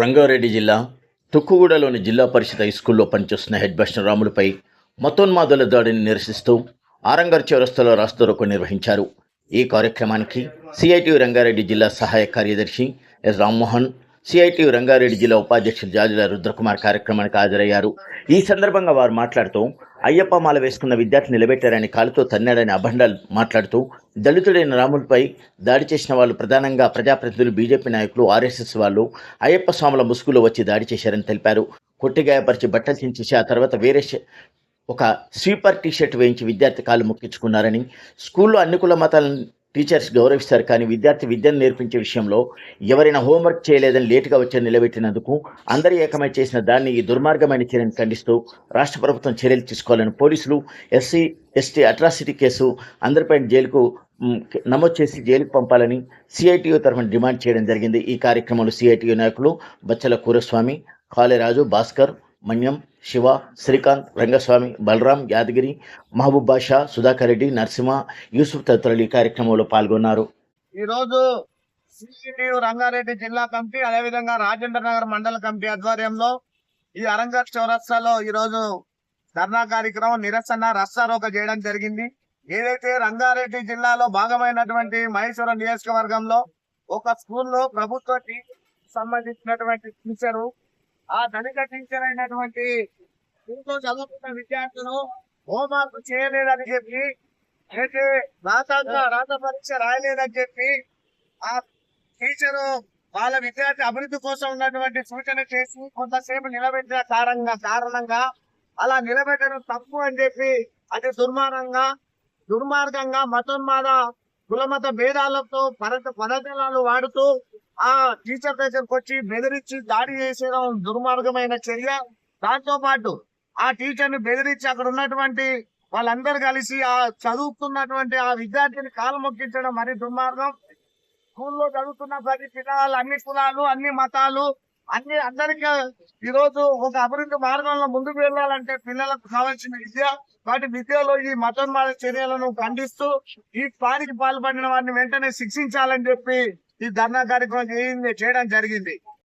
రంగారెడ్డి జిల్లా తుక్కుగూడలోని జిల్లా పరిషత్ హై స్కూల్లో పనిచేస్తున్న హెడ్ మాస్టర్ రాములపై మతోన్మాదుల దాడిని నిరసిస్తూ ఆరంగర్ చౌరస్తలో రాస్తారోకో నిర్వహించారు. ఈ కార్యక్రమానికి సిఐటియు రంగారెడ్డి జిల్లా సహాయ కార్యదర్శి ఎస్ రామ్మోహన్ సిఐటియు రంగారెడ్డి జిల్లా ఉపాధ్యక్షులు జాజుల రుద్రకుమార్ కార్యక్రమానికి హాజరయ్యారు. ఈ సందర్భంగా వారు మాట్లాడుతూ అయ్యప్ప మాల వేసుకున్న విద్యార్థి నిలబెట్టారని కాలుతో తన్నాడని అభండాలు మాట్లాడుతూ దళితుడైన రాములపై దాడి చేసిన వాళ్ళు ప్రధానంగా ప్రజాప్రతినిధులు బీజేపీ నాయకులు ఆర్ఎస్ఎస్ వాళ్ళు అయ్యప్ప స్వాముల ముసుగులో వచ్చి దాడి చేశారని తెలిపారు. కొట్టిగాయపరిచి బట్టలు చించేసి ఆ తర్వాత వేరే ఒక స్వీపర్ టీషర్ట్ వేయించి విద్యార్థి కాలు మొక్కించుకున్నారని స్కూల్లో అన్ని కుల మతాలను టీచర్స్ గౌరవిస్తారు కానీ విద్యార్థి విద్యను నేర్పించే విషయంలో ఎవరైనా హోంవర్క్ చేయలేదని లేటుగా వచ్చి నిలబెట్టినందుకు అందరి ఏకమై చేసిన దాన్ని ఈ దుర్మార్గమైన చర్యను ఖండిస్తూ రాష్ట్ర ప్రభుత్వం చర్యలు తీసుకోవాలని పోలీసులు ఎస్సీ ఎస్టీ అట్రాసిటీ కేసు అందరిపై జైలుకు నమోదు చేసి జైలుకు పంపాలని సిఐటియు తరఫున డిమాండ్ చేయడం జరిగింది. ఈ కార్యక్రమంలో సిఐటియు నాయకులు బచ్చల కూరస్వామి కాళేరాజు భాస్కర్ మన్యం శివ శ్రీకాంత్ రంగస్వామి బలరాం యాదగిరి మహబూబ్ బాషా సుధాకర్ రెడ్డి నరసింహ యూసుఫ్ తదితరులు ఈ కార్యక్రమంలో పాల్గొన్నారు. ఈరోజు రోజు సిసిటియు రంగారెడ్డి జిల్లా కమిటీ అదేవిధంగా రాజేంద్ర నగర్ మండల కమిటీ ఆధ్వర్యంలో ఈ అరంగర్ చౌరస్తాలో ఈరోజు ధర్నా కార్యక్రమం నిరసన రస్తారోక చేయడం జరిగింది. ఏదైతే రంగారెడ్డి జిల్లాలో భాగమైనటువంటి మహేశ్వరం నియోజకవర్గంలో ఒక స్కూల్లో ప్రభుత్వ సంబంధించినటువంటి టీచరు ఆ ధనిక టీచర్ అయినటువంటి ఇంట్లో చదువుకున్న విద్యార్థులు హోంవర్క్ చేయలేదని చెప్పి అయితే రాతంగా రాత పరీక్ష రాయలేదని చెప్పి ఆ టీచరు వాళ్ళ విద్యార్థి అభివృద్ధి కోసం ఉన్నటువంటి సూచన చేసి కొంతసేపు నిలబెట్టిన కారణంగా కారణంగా అలా నిలబెట్టడం తప్పు అని చెప్పి అది దుర్మార్గంగా దుర్మార్గంగా మతోన్మాద కులమత భేదాలతో పరత పదజలాలు వాడుతూ ఆ టీచర్ దగ్గరకు వచ్చి బెదిరించి దాడి చేసేయడం దుర్మార్గమైన చర్య. దాంతో పాటు ఆ టీచర్ని బెదిరించి అక్కడ ఉన్నటువంటి వాళ్ళందరూ కలిసి ఆ చదువుతున్నటువంటి ఆ విద్యార్థిని కాలు మొక్కించడం మరి దుర్మార్గం. స్కూల్లో చదువుతున్న ప్రతి పిల్లలు అన్ని కులాలు అన్ని మతాలు అన్ని అందరికీ ఈరోజు ఒక అభివృద్ధి మార్గంలో ముందుకు వెళ్ళాలంటే పిల్లలకు కావాల్సిన విద్య వాటి విద్యలో ఈ మతోన్మాద చర్యలను ఖండిస్తూ ఈ పానికి పాల్పడిన వారిని వెంటనే శిక్షించాలని చెప్పి ఈ ధర్నా కార్యక్రమం చేయడం జరిగింది?